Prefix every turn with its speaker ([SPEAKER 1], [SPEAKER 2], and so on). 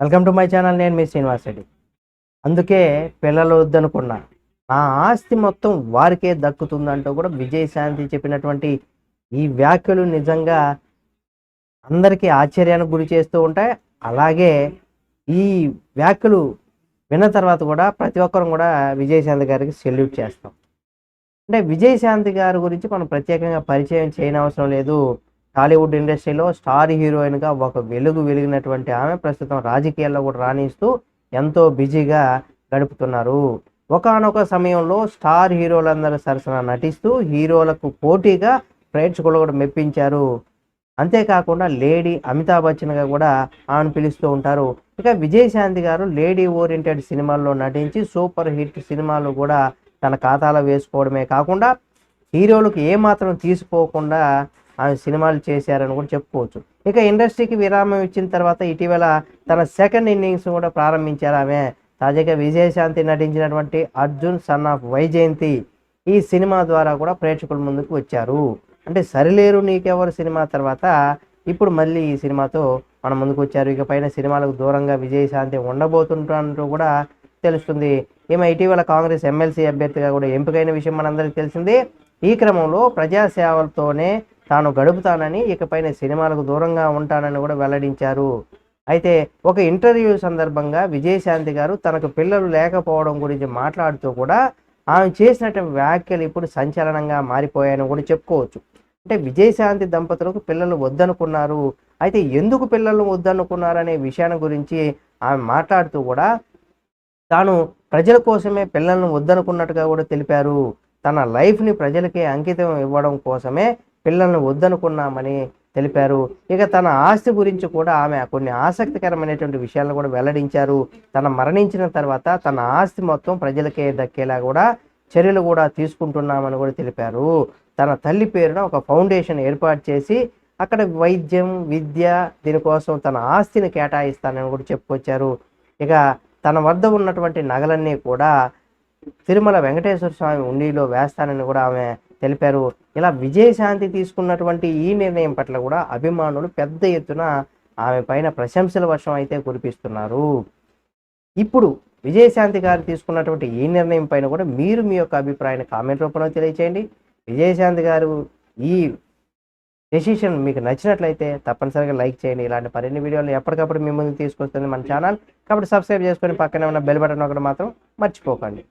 [SPEAKER 1] Welcome to my channel నేను మీ శ్రీనివాస్ రెడ్డి. అందుకే పిల్లలు వద్దనుకున్నా. నా ఆస్తి మొత్తం వారికే దక్కుతుందంటూ కూడా విజయశాంతి చెప్పినటువంటి ఈ వ్యాఖ్యలు నిజంగా అందరికీ ఆశ్చర్యానికి గురి చేస్తూ ఉంటాయి. అలాగే ఈ వ్యాఖ్యలు విన్న తర్వాత కూడా ప్రతి ఒక్కరం కూడా విజయశాంతి గారికి సెల్యూట్ చేస్తాం. అంటే విజయశాంతి గారి గురించి మనం ప్రత్యేకంగా పరిచయం చేయనవసరం లేదు. టాలీవుడ్ ఇండస్ట్రీలో స్టార్ హీరోయిన్గా ఒక వెలుగు వెలిగినటువంటి ఆమె ప్రస్తుతం రాజకీయాల్లో కూడా రాణిస్తూ ఎంతో బిజీగా గడుపుతున్నారు. ఒకానొక సమయంలో స్టార్ హీరోలందరూ సరసన నటిస్తూ హీరోలకు పోటీగా ప్రేక్షకులు కూడా మెప్పించారు. అంతేకాకుండా లేడీ అమితాబ్ బచ్చన్గా కూడా ఆమెను పిలుస్తూ ఉంటారు. ఇక విజయశాంతి గారు లేడీ ఓరియంటెడ్ సినిమాల్లో నటించి సూపర్ హిట్ సినిమాలు కూడా తన ఖాతాలో వేసుకోవడమే కాకుండా హీరోలకు ఏమాత్రం తీసుకోకుండా ఆమె సినిమాలు చేశారని కూడా చెప్పుకోవచ్చు. ఇక ఇండస్ట్రీకి విరామం ఇచ్చిన తర్వాత ఇటీవల తన సెకండ్ ఇన్నింగ్స్ కూడా ప్రారంభించారు ఆమె. తాజాగా విజయశాంతి నటించినటువంటి అర్జున్ సన్ ఆఫ్ వైజయంతి ఈ సినిమా ద్వారా కూడా ప్రేక్షకుల ముందుకు వచ్చారు. అంటే సరిలేరు నీకెవరు సినిమా తర్వాత ఇప్పుడు మళ్ళీ ఈ సినిమాతో మన ముందుకు వచ్చారు. ఇక పైన సినిమాలకు దూరంగా విజయశాంతి ఉండబోతుంటూ కూడా తెలుస్తుంది. ఈమె ఇటీవల కాంగ్రెస్ ఎమ్మెల్సీ అభ్యర్థిగా కూడా ఎంపికైన విషయం మనందరికీ తెలిసిందే. ఈ క్రమంలో ప్రజాసేవలతోనే తాను గడుపుతానని ఇకపైన సినిమాలకు దూరంగా ఉంటానని కూడా వెల్లడించారు. అయితే ఒక ఇంటర్వ్యూ సందర్భంగా విజయశాంతి గారు తనకు పిల్లలు లేకపోవడం గురించి మాట్లాడుతూ కూడా ఆమె చేసినటువంటి వ్యాఖ్యలు ఇప్పుడు సంచలనంగా మారిపోయాయని కూడా చెప్పుకోవచ్చు. అంటే విజయశాంతి దంపతులకు పిల్లలు వద్దనుకున్నారు. అయితే ఎందుకు పిల్లలు వద్దనుకున్నారు అనే విషయాన్ని గురించి ఆమె మాట్లాడుతూ కూడా తాను ప్రజల కోసమే పిల్లలను వద్దనుకున్నట్టుగా కూడా తెలిపారు. తన లైఫ్ని ప్రజలకే అంకితం ఇవ్వడం కోసమే పిల్లలను వద్దనుకున్నామని తెలిపారు. ఇక తన ఆస్తి గురించి కూడా ఆమె కొన్ని ఆసక్తికరమైనటువంటి విషయాలను కూడా వెల్లడించారు. తన మరణించిన తర్వాత తన ఆస్తి మొత్తం ప్రజలకే దక్కేలా కూడా చర్యలు కూడా తీసుకుంటున్నామని కూడా తెలిపారు. తన తల్లి పేరున ఒక ఫౌండేషన్ ఏర్పాటు చేసి అక్కడ వైద్యం విద్య దీనికోసం తన ఆస్తిని కేటాయిస్తానని కూడా చెప్పుకొచ్చారు. ఇక తన వద్ద ఉన్నటువంటి నగలన్నీ కూడా తిరుమల వెంకటేశ్వర స్వామి ఉండిలో వేస్తానని కూడా ఆమె తెలిపారు. ఇలా విజయశాంతి తీసుకున్నటువంటి ఈ నిర్ణయం పట్ల కూడా అభిమానులు పెద్ద ఎత్తున ఆమె పైన ప్రశంసల వర్షం అయితే కురిపిస్తున్నారు. ఇప్పుడు విజయశాంతి గారు తీసుకున్నటువంటి ఈ నిర్ణయం పైన కూడా మీరు మీ యొక్క అభిప్రాయాన్ని కామెంట్ రూపంలో తెలియచేయండి. విజయశాంతి గారు ఈ డెసిషన్ మీకు నచ్చినట్లయితే తప్పనిసరిగా లైక్ చేయండి. ఇలాంటి మరిన్ని వీడియోలు ఎప్పటికప్పుడు మీ ముందు తీసుకొస్తుంది మన ఛానల్. కాబట్టి సబ్స్క్రైబ్ చేసుకొని పక్కనే ఉన్న బెల్ బటన్ ఒకటి మాత్రం మర్చిపోకండి.